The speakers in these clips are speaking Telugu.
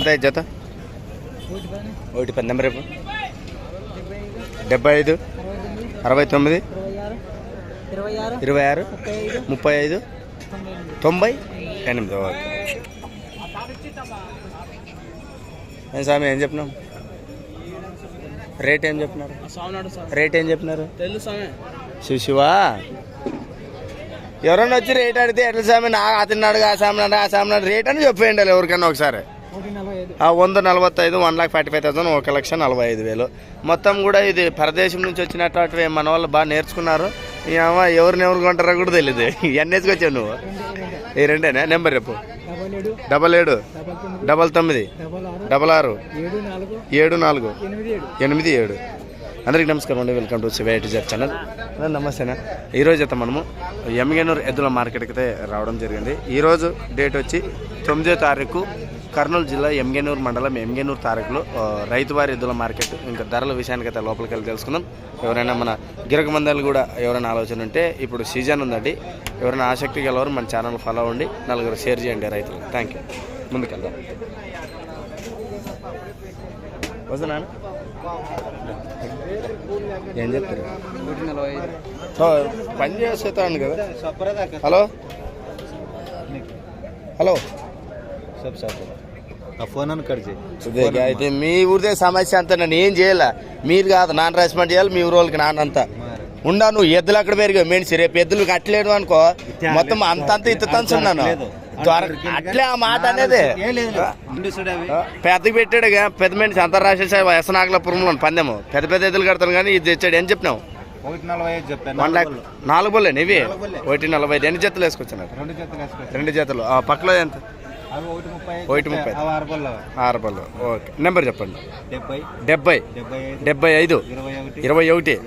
ఎంత జత? ఒకటి పది. నెంబర్ రేపు డెబ్బై ఐదు అరవై తొమ్మిది ఇరవై ఆరు ముప్పై ఐదు తొంభై. ఎనిమిది. ఓకే. ఏం స్వామి ఏం చెప్పినాం రేట్ ఏం చెప్పినారు? రేట్ ఏం చెప్పినారు? తెలుసు ఎవరన్నా వచ్చి రేట్ అడిగితే ఎట్లా స్వామి నా అడుగు ఆ స్వామి ఆ స్వామి రేట్ అని చెప్పేయండి ఎవరికన్నా ఒకసారి. వంద నలభై ఐదు one lakh forty five thousand ఒక లక్ష నలభై ఐదు వేలు. మొత్తం కూడా ఇది పరదేశం నుంచి వచ్చినట్టు మన వాళ్ళు బాగా నేర్చుకున్నారు. అమ్మ ఎవరిని ఎవరు కొంటారో కూడా తెలియదు ఎన్ని వేసుకొచ్చావు నువ్వు? ఈ రెండేనా? నెంబర్ రేపు డబల్ ఏడు. డబల్ తొమ్మిది. డబల్ ఆరు. ఏడు నాలుగు. ఎనిమిది ఏడు. అందరికి నమస్కారం అండి. వెల్కమ్ టు సివైటీ జర్ ఛానల్. నమస్తేనా? ఈరోజు అయితే మనము ఎమ్గనూరు ఎద్దుల మార్కెట్కి అయితే రావడం జరిగింది. ఈరోజు డేట్ వచ్చి తొమ్మిదో తారీఖు కర్నూలు జిల్లా ఎంగేనూరు మండలం ఎంగేనూరు తారకులు రైతువారి ఎద్దుల మార్కెట్ ఇంకా ధరల విషయానికైతే లోపలికి వెళ్ళి తెలుసుకుందాం. ఎవరైనా మన గిరక మందాలు కూడా ఎవరైనా ఆలోచన ఉంటే ఇప్పుడు సీజన్ ఉందండి. ఎవరైనా ఆసక్తి గలవారు మన ఛానల్ ఫాలో అవ్వండి. నలుగురు షేర్ చేయండి రైతులు. థ్యాంక్ యూ ముందుకెళ్దాం. వస్తున్నా ఏం చెప్తారు? పని చేస్తాను కదా. హలో. హలో. ఆ ఫోన్ అని కట్ చేయి. అయితే మీ ఊరిదే సమస్య అంతా నేను ఏం చేయాల? మీరు కాదు నాన్న రెస్పాండ్ చేయాలి మీ ఊరు వాళ్ళకి నాన్నంతా ఉండా నువ్వు ఎద్దులు అక్కడ పెరిగా మెయిన్స్ రేపు ఎద్దులు కట్టలేడు అనుకో మొత్తం అంతంత ఇత్తంత ఉన్నాను. అట్లే ఆ మాట అనేది. పెద్దకి పెట్టాడుగా పెద్ద మనిషి అంతర్రాష్ట్రీయ ఎసనాగలపురంలో పందెము. పెద్ద పెద్ద ఎద్దులు కడతాను కానీ ఇది తెచ్చాడు. ఏం చెప్పినావు? వన్ నాలుగు బోలే ఇవి? ఒకటి నలభై ఐదు. ఎన్ని జతలు వేసుకొచ్చినారు రెండు జతలు పక్కలో ఎంత? ఒకటి ముప్పై ఆరు పళ్ళు ఓకే. నెంబర్ చెప్పండి. డెబ్బై. డెబ్బై. ఐదు. ఇరవై ఒకటి.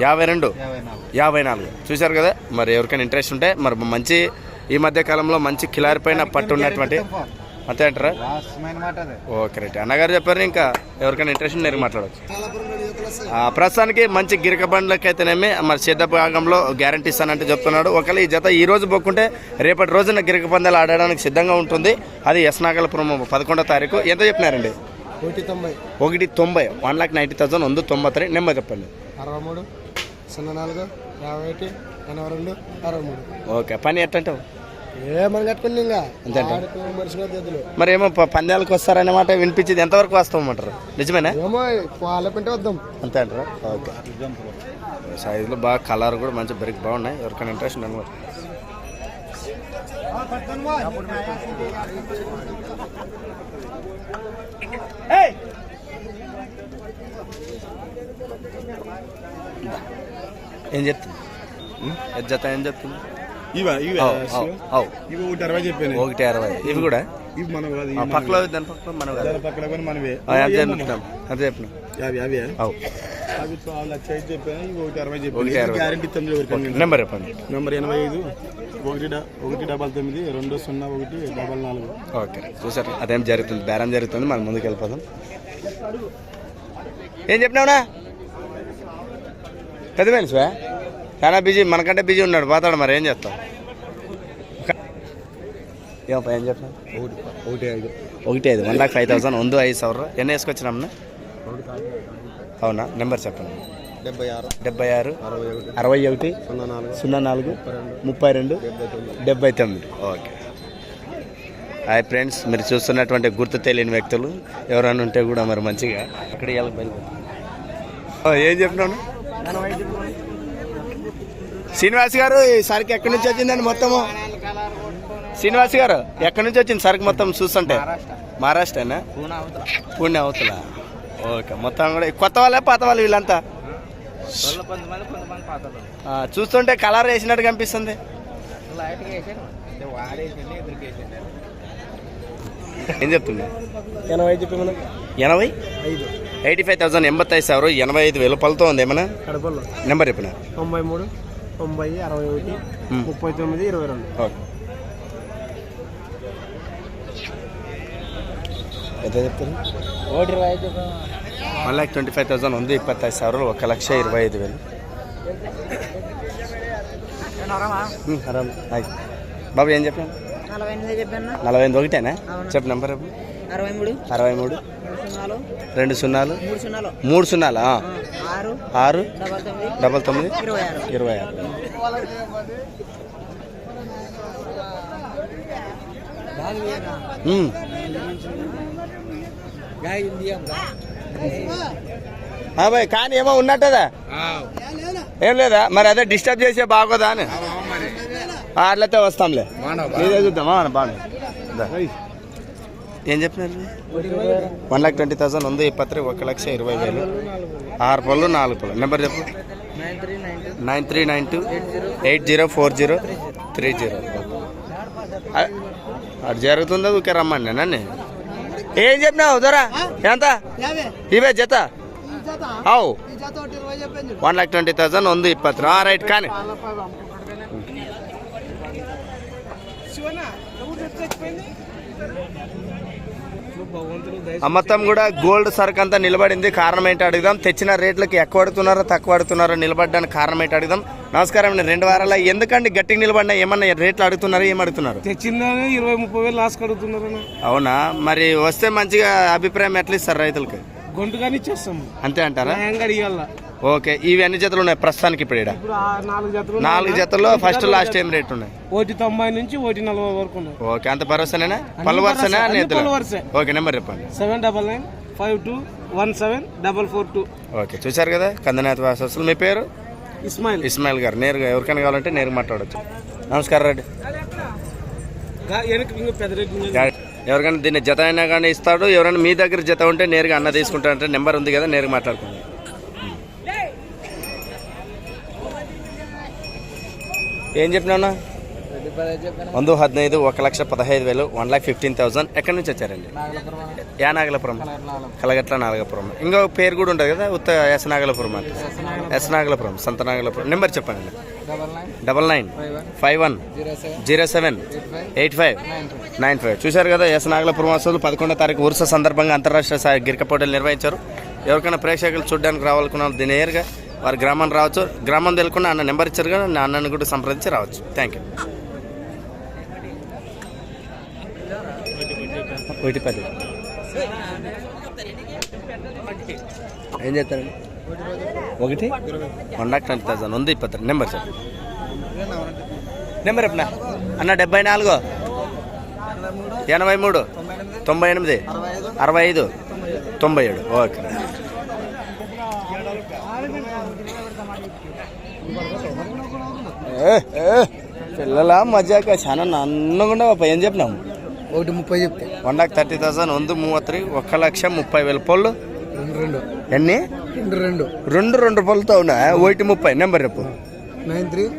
యాభై రెండు. యాభై నాలుగు. యాభై నాలుగు. చూశారు కదా? మరి ఎవరికైనా ఇంట్రెస్ట్ ఉంటే మరి మంచి ఈ మధ్య కాలంలో మంచి కిలారి పైన పట్టు ఉన్నటువంటి అంతే అంటారా? Okay right. అన్నగారు చెప్పారు ఇంకా ఎవరికైనా ఇంట్రెస్ట్ ఉంటే నేను మాట్లాడవచ్చు. ఆ, ప్రస్తుతానికి మంచి గిరక బండ్లకి అయితేనేమి మరి సిద్ధ భాగంలో గ్యారంటీ ఇస్తానంటే చెప్తున్నాడు. ఒకవేళ ఈ జత ఈ రోజు బొక్కుంటే రేపటి రోజున గిరక పందాలు ఆడడానికి సిద్ధంగా ఉంటుంది. అది ఎస్నాగలపురం పదకొండో తారీఖు. ఎంత చెప్పినారండి? ఒకటి తొంభై. ఒకటి తొంభై. వన్ లాక్ నైంటీ థౌసండ్ వంద తొంభై త్రీ నెంబర్ చెప్పండి. అరవై మూడు సున్నా నాలుగు యాభై ఒకటి ఎనభై రెండు అరవై మూడు. ఓకే పని ఎట్టంటావు? ఏమని కట్టుకుంది ఇంకా? మరి ఏమో పందాలకు వస్తారన్నమాట వినిపించింది. ఎంతవరకు వస్తామంటారు నిజమేనా? ఏమో వద్దాం. అంతే అంటారా? ఓకే. సైజులో బాగా కలర్ కూడా మంచి బెరికి బాగున్నాయి. ఎవరికైనా ఇంట్రెస్ట్ ఉందన్నమాట ఏం చెప్తుంది? జత ఏం చెప్తుంది? ఇవా ఇవి. ఒకటి అరవై చెప్పాను. ఒకటి అరవై. ఇవి కూడా? ఇవి మనం పక్కలో దాని పక్కలో మనం దాని పక్కన కొని మనవే. ఎంత చెప్తున్నాం అంతే చెప్పినాం. అవి అవి. అవు. అవి వాళ్ళు లక్ష ఐదు చెప్పాను ఇవి ఒకటి అరవై చెప్పాను. గ్యారంటీ తొమ్మిది నెంబర్ చెప్పండి. నెంబర్ ఎనభై ఐదు ఒకటి ఒకటి డబల్ తొమ్మిది రెండు సున్నా ఒకటి డబల్ నాలుగు. ఓకే చూసారు. అదేం జరుగుతుంది బేరం జరుగుతుంది మనం ముందుకు వెళ్ళిపోదాం. ఏం చెప్పినావునా? పెద్ద మనిషివా చాలా బిజీ మనకంటే బిజీ ఉన్నాడు. పోతాడు మరి ఏం చేస్తాం? ఏమప్పా ఏం చెప్తాం ఒకటి ఒకటి ఐదు. ఒకటి ఐదు వన్ లాక్ ఫైవ్ థౌసండ్ వంద ఐదు సవర్ ఎన్ని వేసుకొచ్చినామన్నా అవునా నెంబర్ చెప్పండి. డెబ్బై ఆరు డెబ్బై ఆరు అరవై ఒకటి సున్నా నాలుగు సున్నా నాలుగు ముప్పై రెండు డెబ్బై తొమ్మిది. ఓకే. హాయ్ ఫ్రెండ్స్ మీరు చూస్తున్నటువంటి గుర్తు తెలియని వ్యక్తులు ఎవరైనా ఉంటే కూడా మరి మంచిగా అక్కడ బయలుదేరు. ఓ, ఏం చెప్పినాను శ్రీనివాస్ గారు ఈ సరుకు ఎక్కడి నుంచి వచ్చిందండి మొత్తము? శ్రీనివాస్ గారు ఎక్కడి నుంచి వచ్చింది సరుకు మొత్తం చూస్తుంటే? మహారాష్ట్రనా? పుణ్య అవుతున్నా ఓకే మొత్తం కూడా కొత్త వాళ్ళే పాత వాళ్ళు వీళ్ళంతా? చూస్తుంటే కలర్ వేసినట్టు కనిపిస్తుంది. ఏం చెప్తుంది ఎనభై ఎనభై? ఎయిటీ ఫైవ్ థౌసండ్ ఎంబత్తై సార్ ఎనభై ఐదు వేలు పలుతోంది ఏమన్నా? నెంబర్ చెప్పిన? తొంభై మూడు. తొంభై అరవై ఒకటి hmm. ముప్పై తొమ్మిది ఇరవై రెండు. One lakh twenty five thousand ఉంది ఇప్పత్తైదు సార్లు ఒక లక్ష ఇరవై ఐదు వేలు. Hmm, బాబు ఏం చెప్పాను? నలభై ఎనిమిది ఒకటేనా? చెప్పు నెంబర్ అరవై మూడు. అరవై మూడు. రెండు సున్నాలు. మూడు సున్నాలు. ఆరు డబల్ తొమ్మిది ఇరవై ఆరు. భయ్ కానీ ఏమో ఉన్నట్టదా? ఏం లేదా? మరి అదే డిస్టర్బ్ చేసే బాగోదా అని? ఆ, అట్లయితే వస్తాంలే. చూద్దామా బాగా ఏం చెప్పినారు? వన్ లాక్ ట్వంటీ థౌసండ్ ఉంది ఇప్పత్రి ఒక లక్ష ఇరవై వేలు. ఆరు పళ్ళు నాలుగు పళ్ళు. నెంబర్ చెప్పు. Nine three nine two eight zero four zero three zero. అటు జరుగుతుందో ఊకే రమ్మండి నన్ను ఏం చెప్పినావు? దొరా ఎంత? ఇవే జత? అవు. వన్ లాక్ ట్వంటీ థౌసండ్ ఉంది ఇప్పత్రి ఆ రైట్ కానీ. ఆ మొత్తం కూడా గోల్డ్ సరుకు అంతా నిలబడింది. కారణం ఏంటి అడుగుదాం. తెచ్చిన రేట్లకి ఎక్కువ అడుగుతున్నారో తక్కువ అడుగుతున్నారో నిలబడడానికి కారణం ఏంటి అడుగుదాం. నమస్కారం అండి. రెండు వారాల ఎందుకండి గట్టిగా నిలబడినా ఏమన్నా రేట్లు అడుగుతున్నారు ఏం అడుగుతున్నారు? తెచ్చిందని ఇరవై ముప్పై వేలు లాస్ కడుగుతున్నారు అవునా? మరి వస్తే మంచిగా అభిప్రాయం ఎట్లా ఇస్తారు రైతులకి? గొంతుగాని ఇచ్చేస్తాము అంతే అంటారా? ఓకే ఇవి ఎన్ని జతలు ఉన్నాయి ప్రస్తుతానికి ఇప్పుడు ఈడ? ఆ నాలుగు జతలు నాలుగు జతల్లో ఫస్ట్ లాస్ట్ ఏం రేట్ ఉన్నాయి? ఒకటి తొంభై నుంచి ఒకటి నలభై వరకు ఉన్నాయి. ఓకే అంత భరోసానేనా పళ్ళు వరుసనా. ఓకే నెంబర్ చెప్పండి. Seven double nine five two one seven double four two. Okay చూశారు కదా? కందనాథ్ వాసస్సులు మీ పేరు? ఇస్మాయిల్. ఇస్మాయిల్ గారు నేరుగా ఎవరికైనా కావాలంటే నేరుగా మాట్లాడచ్చు. నమస్కారం రెడ్డి. ఎవరికైనా దీన్ని జత అయినా కానీ ఇస్తాడు ఎవరైనా మీ దగ్గర జత ఉంటే నేరుగా అన్న తీసుకుంటారంటే నెంబర్ ఉంది కదా నేరుగా మాట్లాడుకుందాం. ఏం చెప్పినా వంద హదినైదు ఒక లక్ష పదహైదు వేలు వన్ లాక్ ఫిఫ్టీన్ థౌసండ్ ఎక్కడి నుంచి వచ్చారండి? యా నాగలపురం. కలగట్ల నాగలపురం. ఇంకో పేరు కూడా ఉంటుంది కదా ఉత్త ఎస్ నాగలపురం అంటే. ఎస్ నాగలపురం. సంత నాగలపురం. నెంబర్ చెప్పండి double nine. Five one. Zero seven. Eight five. Nine five. చూశారు కదా ఎస్ నాగలపురం వాసులు పదకొండో తారీఖు ఉరుస సందర్భంగా అంతరాష్ట్రీయ గిరిక పోటీలు నిర్వహించారు. ఎవరికైనా ప్రేక్షకులు చూడడానికి రావాలనుకున్న వాళ్ళు దీని నేరుగా వారి గ్రామాన్ని రావచ్చు. గ్రామం తెలుకుండా అన్న నెంబర్ ఇచ్చారు కదా నా అన్నని కూడా సంప్రదించి రావచ్చు. థ్యాంక్ యూ ఏం చేస్తారండి ఒకటి? వన్ లాక్ ట్వంటీ థౌసండ్ ఉంది ఇప్పటి నెంబర్ సార్ నెంబర్ ఎప్పునా అన్న డెబ్బై నాలుగు. ఎనభై మూడు. తొంభై ఎనిమిది. అరవై ఐదు. తొంభై ఏడు. ఓకే ఏ, ఏ, పిల్లల మజాక చాలా నన్నగుండా పాప ఏం చెప్పినాము ఒకటి ముప్పై చెప్తే. వన్ లాక్ థర్టీ థౌసండ్ వంద త్రీ ఒక్క లక్ష ముప్పై వేల పళ్ళు. రెండు రెండు. ఎన్ని? రెండు రెండు. రెండు రెండు పళ్ళుతో ఉన్నా ఒకటి ముప్పై నెంబర్ రేపు nine three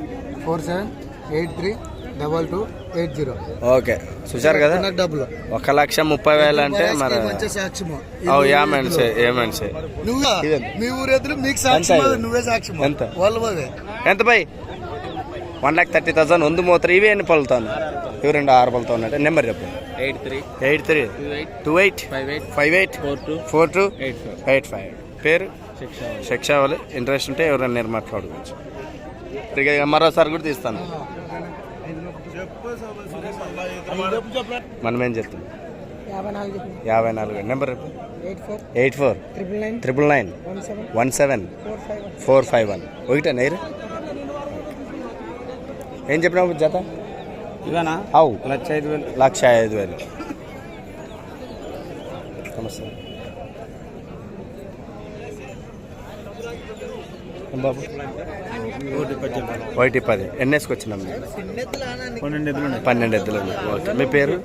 four seven eight three double two eight zero. Okay. చూసారు కదా? డబ్బులు. ఒక లక్ష ముప్పై వేలు అంటే మరి ఏ ఏమనిసే నువ్వు మీ ఊరు మీకు సాక్షి నువ్వే సాక్షి ఎంత? వాళ్ళు ఎంత బై? వన్ లాక్ థర్టీ థౌసండ్ ಒಂದು ಮೂವತ್ತು ఇవి ఎన్ని పలుతాను ఇవి రెండు ఆరు పలుతా ఉన్నట్టు నెంబర్ చెప్పు eight three eight three two eight five eight five eight four two four two eight five eight five పేరు సిక్స్ శిక్ష వాళ్ళు ఇంట్రెస్ట్ ఉంటే ఎవరైనా నేను మాట్లాడుకోవచ్చు ఇక మరోసారి కూడా తీస్తాను మనం ఏం చెప్తాం యాభై నాలుగు యాభై నాలుగు number eight four eight four triple nine triple nine one seven one seven four five four five one ఒకటే నైరు ఏం చెప్పినావు జత? ఇవేనా అవు. లక్ష ఐదు వేలు. లక్ష ఐదు వేలు. నమస్తే. బాబు? ఒకటి పది. ఎన్ని వేసుకొచ్చినాం మీరు? పన్నెండు ఎద్దులు. ఓకే. మీ పేరు?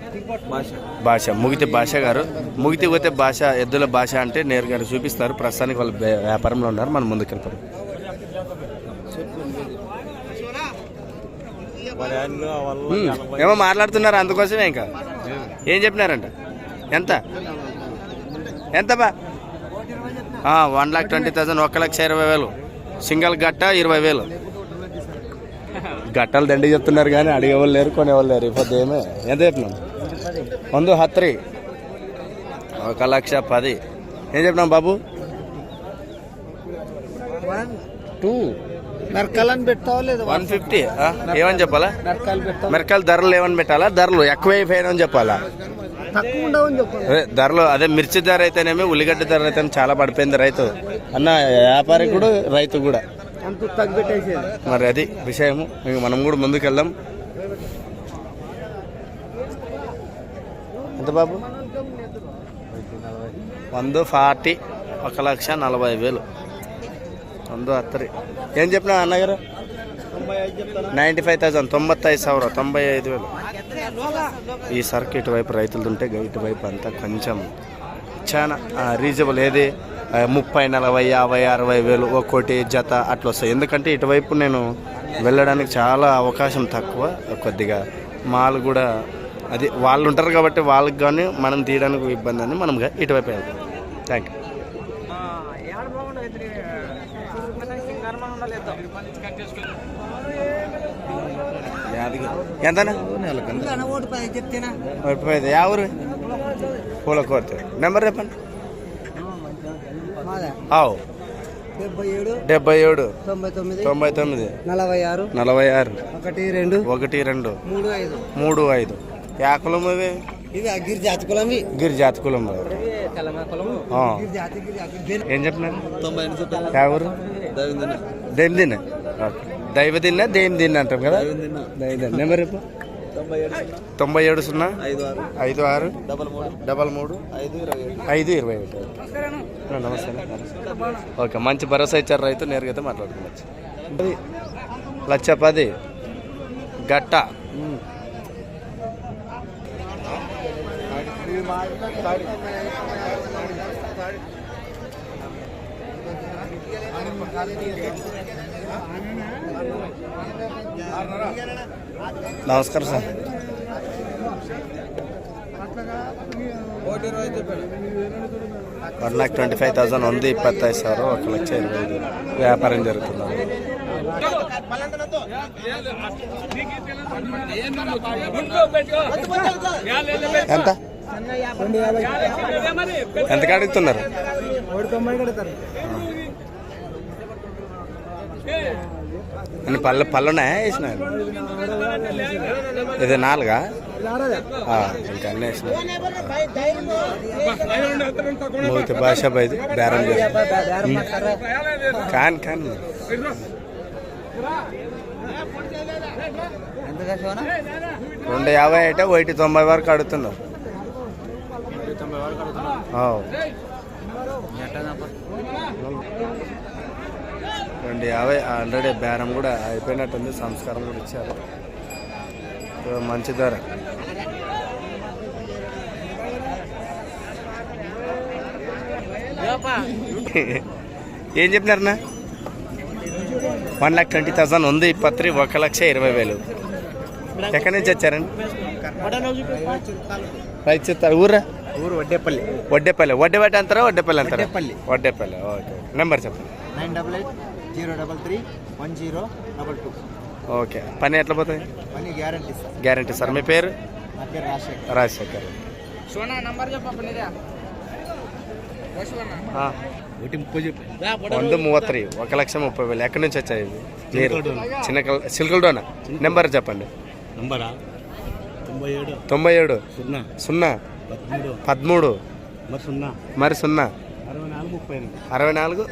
భాష. ముగితి భాష గారు. ముగితి పోతే భాష ఎద్దుల భాష అంటే నేరుగా చూపిస్తారు. ప్రస్తుతానికి వాళ్ళు వ్యాపారంలో ఉన్నారు. మనం ముందుకు వెళ్తాం మరి ఆయన వాళ్ళ ఉమ్, ఏమో మాట్లాడుతున్నారు అందుకోసమే ఇంకా. ఏం చెప్పినారంట? ఎంత? ఎంత బా? వన్ లాక్ ట్వంటీ థౌసండ్ ఒక లక్ష ఇరవై వేలు. సింగిల్ గట్ట ఇరవై వేలు. గట్టలు దండి చెప్తున్నారు కానీ అడిగేవాళ్ళు లేరు కొనేవాళ్ళు లేరు. ఇప్పుడు ఏమే? ఎంత చెప్పినాం? వంద హత్రి. ఒక లక్ష పది. ఏం చెప్పినాం బాబు? టూ పెట్టావా లేదా వన్ ఫిఫ్టీ ఏమని చెప్పాలా? పెట్టావు? మిరకాయల ధరలు ఏమని పెట్టాలా? ధరలు ఎక్కువ అయిపోయినా చెప్పాలా? తక్కువ ఉండవని చెప్పండి అదే ధరలు అదే మిర్చి ధర అయితేనేమి ఉల్లిగడ్డ ధర అయితే చాలా పడిపోయింది రైతు. అన్న వ్యాపారి కూడా రైతు కూడా. మరి అది విషయము. మనం కూడా ముందుకు వెళ్దాం ఎంత బాబు? వంద ఫార్టీ ఒక లక్ష నలభై వేలు. ಒಂದು అత్తరి. ఏం చెప్పినా ಚೆಪ್ಪಿನ అన్నగారు నైంటీ ఫైవ్ థౌసండ్ తొంభై ఐదు సవర తొంభై ఐదు వేలు. ఈ సర్కిట్ వైపు రైతులు ఉంటే ఇటు వైపు అంతా కొంచెం చాలా రీజనబుల్ ఏది? ముప్పై నలభై యాభై అరవై వేలు ఒక్కోటి జత అట్లా వస్తాయి. ఎందుకంటే ఇటువైపు నేను వెళ్ళడానికి చాలా అవకాశం తక్కువ కొద్దిగా మాలు కూడా అది వాళ్ళు ఉంటారు కాబట్టి వాళ్ళకి కానీ మనం తీయడానికి ఇబ్బంది అని మనం ఇటువైపు వెళ్తాం. థ్యాంక్ యూ ఎంతనా? పది ఊరు? పూల కోర్తే నెంబర్ చెప్పండి. ఆవు డెబ్బై ఏడు తొంభై తొమ్మిది తొంభై తొమ్మిది. నలభై ఆరు నలభై ఆరు. ఒకటి రెండు ఒకటి రెండు. మూడు ఐదు. మూడు ఐదు. యా కులం ఇవి? ఇవి అగిరి జాతి కులం గిరి జాతి కులం ఏం చెప్పినారు? తొంభై ఎనిమిది చెప్పాను యా ఊరు? దైవం దిన్న ఓకే. దైవ దిన్న దేం దిన్న అంటాం కదా? దైవ నెంబర్ చెప్పు. తొంభై ఏడు సున్నా? ఐదు ఆరు? డబల్ మూడు? ఐదు ఇరవై ఐదు ఒకటి నమస్తే. ఓకే మంచి భరోసా ఇచ్చారు రైతు నేరుగా అయితే మాట్లాడుకోవచ్చు. అది లక్ష పది. గట్ట. నమస్కారం sir. One lakh twenty five thousand ఉంది ఇప్పత్తై సార్ ఒక లక్ష ఇరవై ఐదు వ్యాపారం జరుగుతున్నారు ఎంత? ఎంత అడుగుతున్నారు? పళ్ళు పళ్ళున్నాయా వేసిన ఇది నాలుగా? ఇంకా అన్నీ వేసిన మూతి భాష బైది బేరం కాన్ కాన్. రెండు యాభై అయితే ఒకటి తొంభై వరకు అడుగుతున్నాం ఆవ్. రెండు యాభై ఆల్రెడీ బేరం కూడా అయిపోయినట్టుంది సంస్కారం కూడా ఇచ్చారు. మంచి ధర. ఏం చెప్పినారన్నా వన్ లాక్ ట్వంటీ థౌసండ్ ఉంది ఇప్పత్రి ఒక లక్ష ఇరవై వేలు. ఎక్కడి నుంచి వచ్చారండి? చెప్తారు ఊరా? ఊరు వడ్డేపల్లి. వడ్డేపల్లి. వడ్డేపల్లి అంటారా వడ్డేపల్లి అంటారా. వడ్డేపల్లి. ఓకే. నెంబర్ చెప్పండి. Nine double eight zero double three one zero double two. Okay. పని ఎట్లా పోతుంది money guarantee sir. Guarantee sir. మీ పేరు? నా పేరు రాజశేఖర్. రాజశేఖర్. సోనా నంబర్ ఒకటి ముప్పై వంద మూవత్రి ఒక లక్ష ముప్పై వేలు. ఎక్కడి నుంచి వచ్చాయి మీరు. చిన్న సిల్కల్డోనా నెంబర్ చెప్పండి. నంబరా? తొంభై ఏడు. తొంభై ఏడు. సున్నా. పదమూడు. మరి సున్నా. మరి సున్నా. అరవై నాలుగు.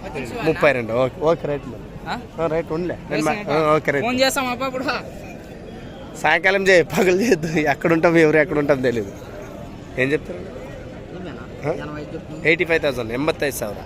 ముప్పై ఎనిమిది అరవై నాలుగు ముప్పై రెండు ఓకే ఓకే రైట్ మరి. ఆ, రైట్ ఉండలే నేను మా- ఆ, ఓకే రైట్ ఫోన్ చేస్తాం అప్ప ఇప్పుడు సాయంకాలం చేయి పగలు చేయొద్దు ఎక్కడ ఉంటాం ఎవరు ఎక్కడ ఉంటాం తెలియదు ఏం చెప్తారు ఎనభై చెప్పు ಏಯ್ಟಿ ಫೈವ್ ತೌಸಂಡ್ ಎಂಬತ್ತೈದು ಸಾವಿರ